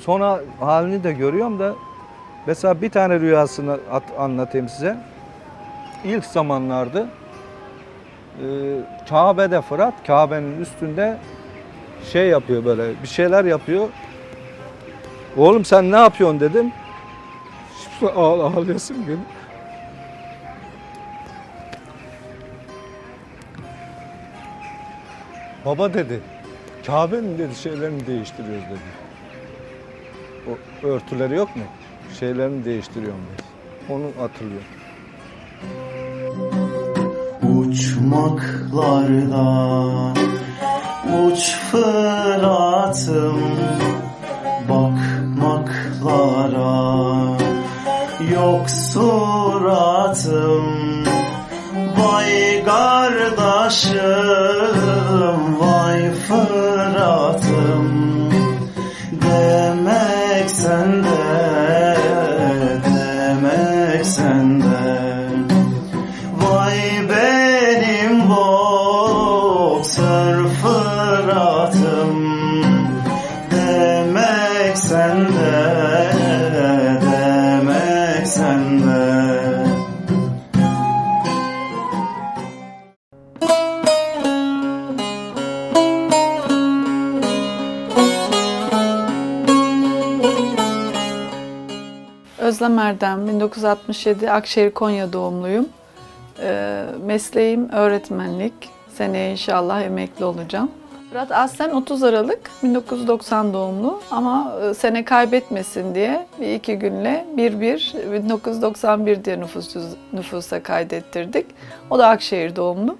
sonra halini de görüyorum da mesela bir tane rüyasını at- anlatayım size. İlk zamanlarda e, Kabe'de Fırat, Kabe'nin üstünde şey yapıyor böyle bir şeyler yapıyor. Oğlum sen ne yapıyorsun dedim. Şimdi ağ- ağlayasım geliyor. Baba dedi, Kabe'nin dedi şeylerini değiştiriyoruz dedi. Örtüleri yok mu? Şeylerini değiştiriyorum dedi. Onu hatırlıyor. Uçmaklardan uç Fırat'ım Bakmaklara yok suratım Vay kardeşim vay Fırat'ım Özlem Erdem, 1967 Akşehir Konya doğumluyum. Ee, mesleğim öğretmenlik. Seneye inşallah emekli olacağım. Fırat Aslen 30 Aralık 1990 doğumlu ama e, sene kaybetmesin diye bir iki günle 1-1 1991 diye nüfus, nüfusa kaydettirdik. O da Akşehir doğumlu.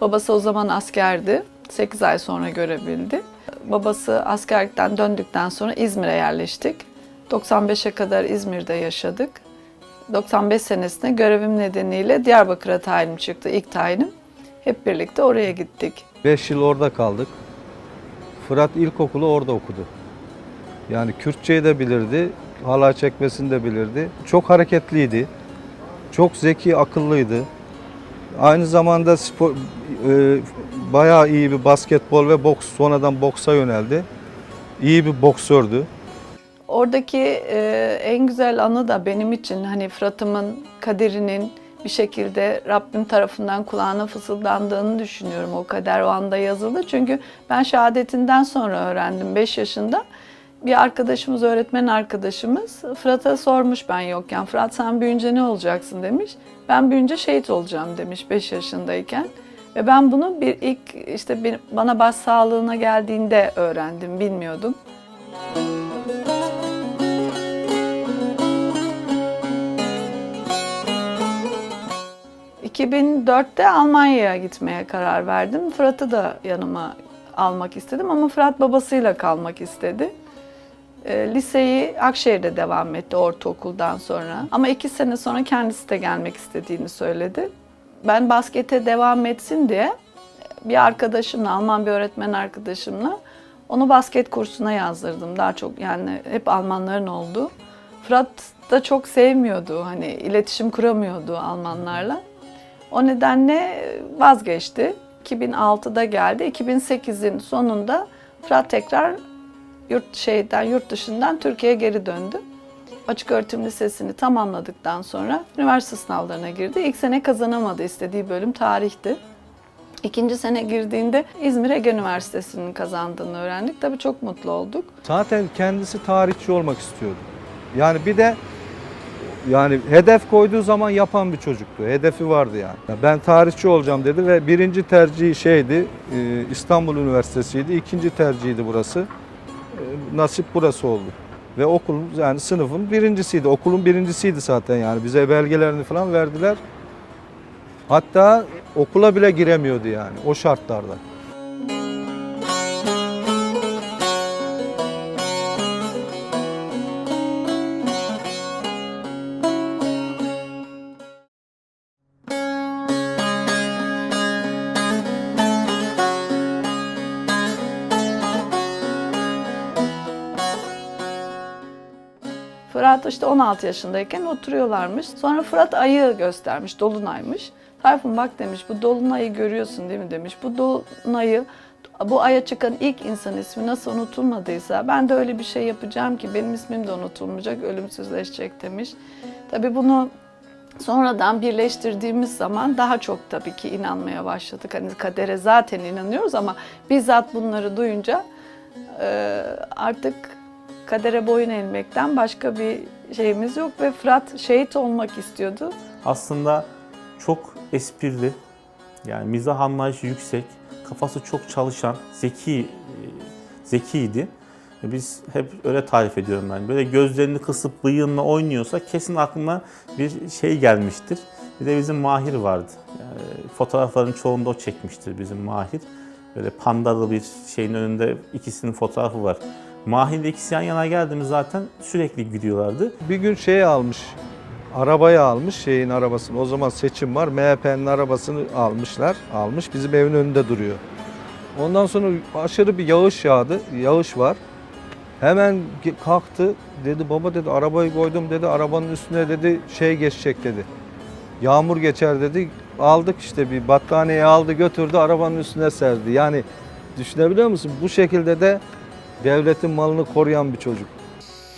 Babası o zaman askerdi. 8 ay sonra görebildi. Babası askerlikten döndükten sonra İzmir'e yerleştik. 95'e kadar İzmir'de yaşadık. 95 senesinde görevim nedeniyle Diyarbakır'a tayinim çıktı, ilk tayinim. Hep birlikte oraya gittik. 5 yıl orada kaldık. Fırat ilkokulu orada okudu. Yani Kürtçeyi de bilirdi, halay çekmesini de bilirdi. Çok hareketliydi. Çok zeki, akıllıydı. Aynı zamanda spor, e, bayağı iyi bir basketbol ve boks, sonradan boksa yöneldi. İyi bir boksördü. Oradaki e, en güzel anı da benim için hani Fırat'ımın kaderinin bir şekilde Rabbim tarafından kulağına fısıldandığını düşünüyorum. O kader o anda yazıldı. Çünkü ben şehadetinden sonra öğrendim 5 yaşında. Bir arkadaşımız, öğretmen arkadaşımız Fırat'a sormuş ben yokken. Fırat sen büyüyünce ne olacaksın demiş. Ben büyüyünce şehit olacağım demiş 5 yaşındayken. Ve ben bunu bir ilk işte bana baş sağlığına geldiğinde öğrendim, bilmiyordum. 2004'te Almanya'ya gitmeye karar verdim. Fırat'ı da yanıma almak istedim ama Fırat babasıyla kalmak istedi. E, liseyi Akşehir'de devam etti ortaokuldan sonra. Ama iki sene sonra kendisi de gelmek istediğini söyledi. Ben baskete devam etsin diye bir arkadaşımla, Alman bir öğretmen arkadaşımla onu basket kursuna yazdırdım. Daha çok yani hep Almanların oldu. Fırat da çok sevmiyordu. Hani iletişim kuramıyordu Almanlarla. O nedenle vazgeçti. 2006'da geldi. 2008'in sonunda Fırat tekrar yurt şeyden yurt dışından Türkiye'ye geri döndü. Açık öğretim lisesini tamamladıktan sonra üniversite sınavlarına girdi. İlk sene kazanamadı. istediği bölüm tarihti. İkinci sene girdiğinde İzmir Ege Üniversitesi'nin kazandığını öğrendik. Tabii çok mutlu olduk. Zaten kendisi tarihçi olmak istiyordu. Yani bir de yani hedef koyduğu zaman yapan bir çocuktu. Hedefi vardı yani. Ya Ben tarihçi olacağım dedi ve birinci tercihi şeydi e, İstanbul Üniversitesi'ydi. İkinci tercihiydi burası. E, Nasip burası oldu. Ve okulun yani sınıfın birincisiydi. Okulun birincisiydi zaten yani. Bize belgelerini falan verdiler. Hatta okula bile giremiyordu yani o şartlarda. Fırat işte 16 yaşındayken oturuyorlarmış. Sonra Fırat ayı göstermiş, dolunaymış. Tayfun bak demiş bu dolunayı görüyorsun değil mi demiş. Bu dolunayı bu aya çıkan ilk insan ismi nasıl unutulmadıysa ben de öyle bir şey yapacağım ki benim ismim de unutulmayacak, ölümsüzleşecek demiş. Tabii bunu sonradan birleştirdiğimiz zaman daha çok tabii ki inanmaya başladık. Hani kadere zaten inanıyoruz ama bizzat bunları duyunca artık kadere boyun eğmekten başka bir şeyimiz yok ve Fırat şehit olmak istiyordu. aslında çok esprili, yani mizah anlayışı yüksek, kafası çok çalışan, zeki, e, zekiydi. Biz hep öyle tarif ediyorum ben. Böyle gözlerini kısıp bıyığınla oynuyorsa kesin aklına bir şey gelmiştir. Bir de bizim Mahir vardı. Yani fotoğrafların çoğunda o çekmiştir bizim Mahir. Böyle pandalı bir şeyin önünde ikisinin fotoğrafı var. Mahir'le ikisi yan yana geldi mi zaten sürekli gülüyorlardı. Bir gün şey almış, arabayı almış şeyin arabasını. O zaman seçim var. MHP'nin arabasını almışlar. Almış bizim evin önünde duruyor. Ondan sonra aşırı bir yağış yağdı. Yağış var. Hemen kalktı. Dedi baba dedi arabayı koydum dedi. Arabanın üstüne dedi şey geçecek dedi. Yağmur geçer dedi. Aldık işte bir battaniye aldı götürdü arabanın üstüne serdi. Yani düşünebiliyor musun? Bu şekilde de devletin malını koruyan bir çocuk.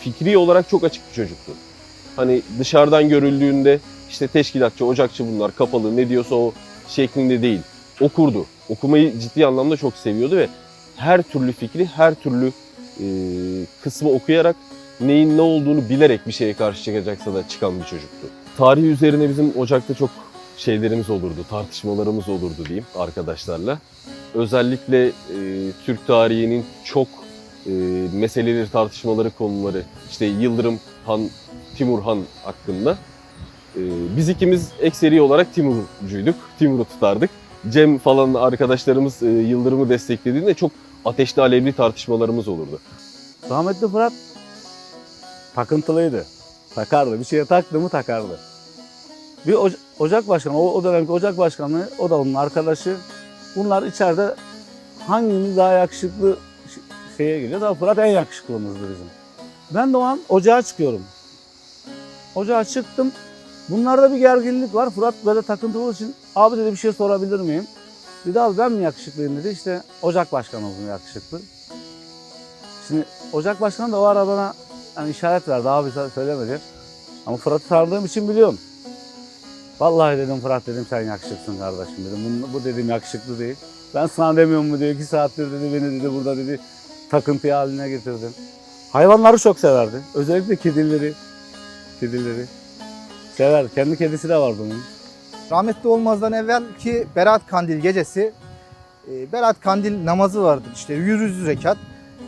fikri olarak çok açık bir çocuktu. Hani dışarıdan görüldüğünde işte teşkilatçı, ocakçı bunlar kapalı ne diyorsa o şeklinde değil. Okurdu. Okumayı ciddi anlamda çok seviyordu ve her türlü fikri, her türlü e, kısmı okuyarak neyin ne olduğunu bilerek bir şeye karşı çıkacaksa da çıkan bir çocuktu. Tarih üzerine bizim ocakta çok şeylerimiz olurdu, tartışmalarımız olurdu diyeyim arkadaşlarla. Özellikle e, Türk tarihinin çok e, meseleleri, tartışmaları, konuları işte Yıldırım Han, Timur Han hakkında. E, biz ikimiz ekseri olarak Timurcuyduk, Timur'u tutardık. Cem falan arkadaşlarımız e, Yıldırım'ı desteklediğinde çok ateşli alevli tartışmalarımız olurdu. Rahmetli Fırat takıntılıydı. Takardı. Bir şeye taktı mı takardı. Bir oca- ocak başkanı, o, o dönemki ocak başkanı, o da onun arkadaşı. Bunlar içeride hangimiz daha yakışıklı şeye geliyor. Daha Fırat en yakışıklımızdı bizim. Ben de o an ocağa çıkıyorum. Ocağa çıktım. Bunlarda bir gerginlik var. Fırat böyle takıntılı olduğu için abi dedi bir şey sorabilir miyim? Dedi abi ben mi yakışıklıyım dedi. İşte ocak başkanımız mı yakışıklı? Şimdi Ocak Başkanı da o ara bana hani işaret verdi abi söylemedi. Ama Fırat'ı tanıdığım için biliyorum. Vallahi dedim Fırat dedim sen yakışıklısın kardeşim dedim. Bu, bu dedim yakışıklı değil. Ben sana demiyorum mu diyor. iki saattir dedi beni dedi burada dedi takıntı haline getirdin. Hayvanları çok severdi. Özellikle kedileri. Kedileri. Sever. Kendi kedisi de vardı onun. Rahmetli olmazdan evvel ki Berat Kandil gecesi e, Berat Kandil namazı vardır işte 100 rekat.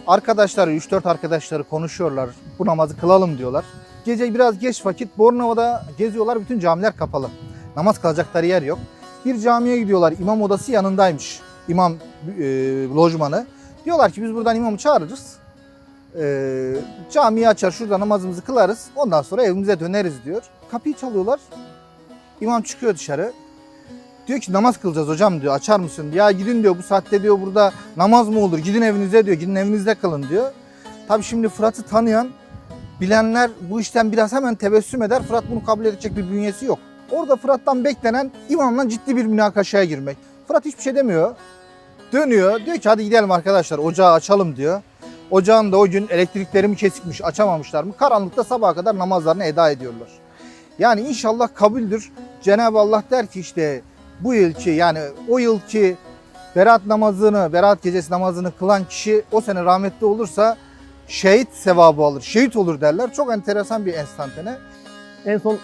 Arkadaşları 3-4 arkadaşları konuşuyorlar. Bu namazı kılalım diyorlar. Gece biraz geç vakit Bornova'da geziyorlar. Bütün camiler kapalı. Namaz kılacakları yer yok. Bir camiye gidiyorlar. İmam odası yanındaymış. İmam e, lojmanı. Diyorlar ki biz buradan imamı çağırırız. E, camiyi açar şurada namazımızı kılarız. Ondan sonra evimize döneriz diyor. Kapıyı çalıyorlar. İmam çıkıyor dışarı. Diyor ki namaz kılacağız hocam diyor. Açar mısın? Ya gidin diyor bu saatte diyor burada namaz mı olur? Gidin evinize diyor. Gidin evinizde kılın diyor. Tabii şimdi Fırat'ı tanıyan bilenler bu işten biraz hemen tebessüm eder. Fırat bunu kabul edecek bir bünyesi yok. Orada Fırat'tan beklenen imamla ciddi bir münakaşaya girmek. Fırat hiçbir şey demiyor. Dönüyor. Diyor ki hadi gidelim arkadaşlar ocağı açalım diyor. Ocağın da o gün elektrikleri mi kesikmiş açamamışlar mı? Karanlıkta sabaha kadar namazlarını eda ediyorlar. Yani inşallah kabuldür. Cenab-ı Allah der ki işte bu yılki yani o yılki Berat namazını, Berat gecesi namazını kılan kişi o sene rahmetli olursa şehit sevabı alır, şehit olur derler. Çok enteresan bir enstantane. En son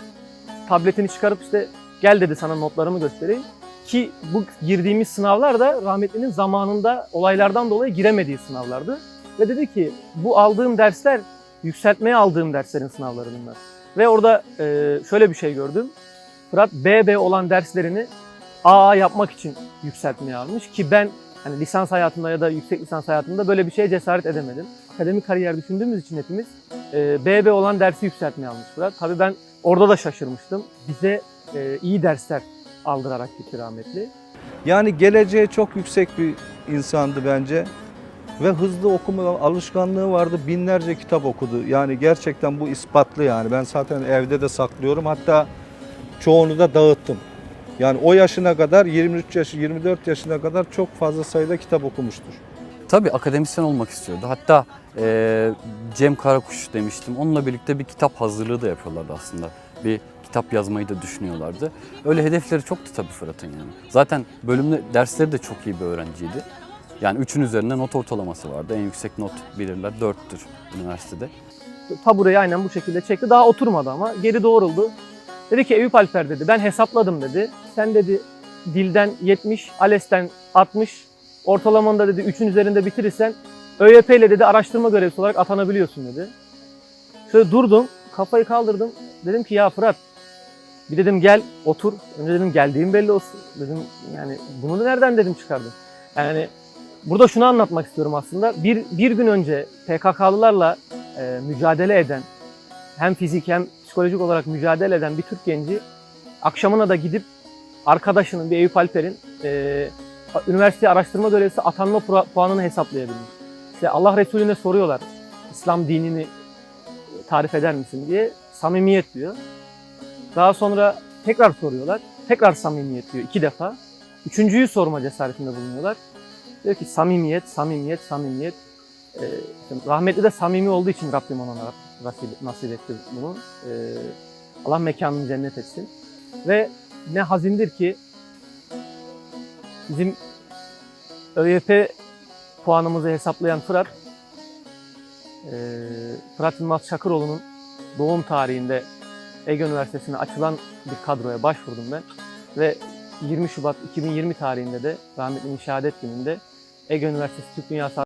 tabletini çıkarıp işte gel dedi sana notlarımı göstereyim. Ki bu girdiğimiz sınavlar da rahmetlinin zamanında olaylardan dolayı giremediği sınavlardı. Ve dedi ki bu aldığım dersler yükseltmeye aldığım derslerin sınavları bunlar. Ve orada e, şöyle bir şey gördüm. Fırat BB olan derslerini AA yapmak için yükseltmeye almış ki ben hani lisans hayatımda ya da yüksek lisans hayatımda böyle bir şeye cesaret edemedim. Akademik kariyer düşündüğümüz için hepimiz e, BB olan dersi yükseltmeye almış Fırat. Tabii ben orada da şaşırmıştım. Bize e, iyi dersler aldırarak gitti rahmetli. Yani geleceğe çok yüksek bir insandı bence. Ve hızlı okuma alışkanlığı vardı. Binlerce kitap okudu. Yani gerçekten bu ispatlı yani. Ben zaten evde de saklıyorum. Hatta çoğunu da dağıttım. Yani o yaşına kadar 23 yaş 24 yaşına kadar çok fazla sayıda kitap okumuştur. Tabii akademisyen olmak istiyordu. Hatta eee, Cem Karakuş demiştim. Onunla birlikte bir kitap hazırlığı da yapıyorlardı aslında. Bir kitap yazmayı da düşünüyorlardı. Öyle hedefleri çoktu tabii Fırat'ın yani. Zaten bölümde dersleri de çok iyi bir öğrenciydi. Yani üçün üzerinde not ortalaması vardı. En yüksek not bilirler 4'tür üniversitede. Tabureyi aynen bu şekilde çekti. Daha oturmadı ama geri doğruldu. Dedi ki Eyüp Alper dedi ben hesapladım dedi. Sen dedi dilden 70, ALES'ten 60, ortalamanı da dedi 3'ün üzerinde bitirirsen ÖYP ile dedi araştırma görevlisi olarak atanabiliyorsun dedi. Şöyle durdum, kafayı kaldırdım. Dedim ki ya Fırat bir dedim gel otur. Önce dedim geldiğim belli olsun. Dedim yani bunu da nereden dedim çıkardım. Yani burada şunu anlatmak istiyorum aslında. Bir, bir gün önce PKK'lılarla e, mücadele eden, hem fizik hem psikolojik olarak mücadele eden bir Türk genci akşamına da gidip arkadaşının bir Eyüp Alper'in e, üniversite araştırma görevlisi atanma puanını hesaplayabilmiş. İşte Allah Resulüne soruyorlar İslam dinini tarif eder misin diye samimiyet diyor. Daha sonra tekrar soruyorlar. Tekrar samimiyet diyor iki defa. Üçüncüyü sorma cesaretinde bulunuyorlar. Diyor ki samimiyet, samimiyet, samimiyet. Ee, rahmetli de samimi olduğu için Rabbim ona nasip, nasip etti bunu. Ee, Allah mekanını cennet etsin. Ve ne hazindir ki bizim ÖYP puanımızı hesaplayan Fırat, e, Fırat Yılmaz Çakıroğlu'nun doğum tarihinde Ege Üniversitesi'ne açılan bir kadroya başvurdum ben. Ve 20 Şubat 2020 tarihinde de rahmetli şehadet gününde Ege Üniversitesi Türk Dünyası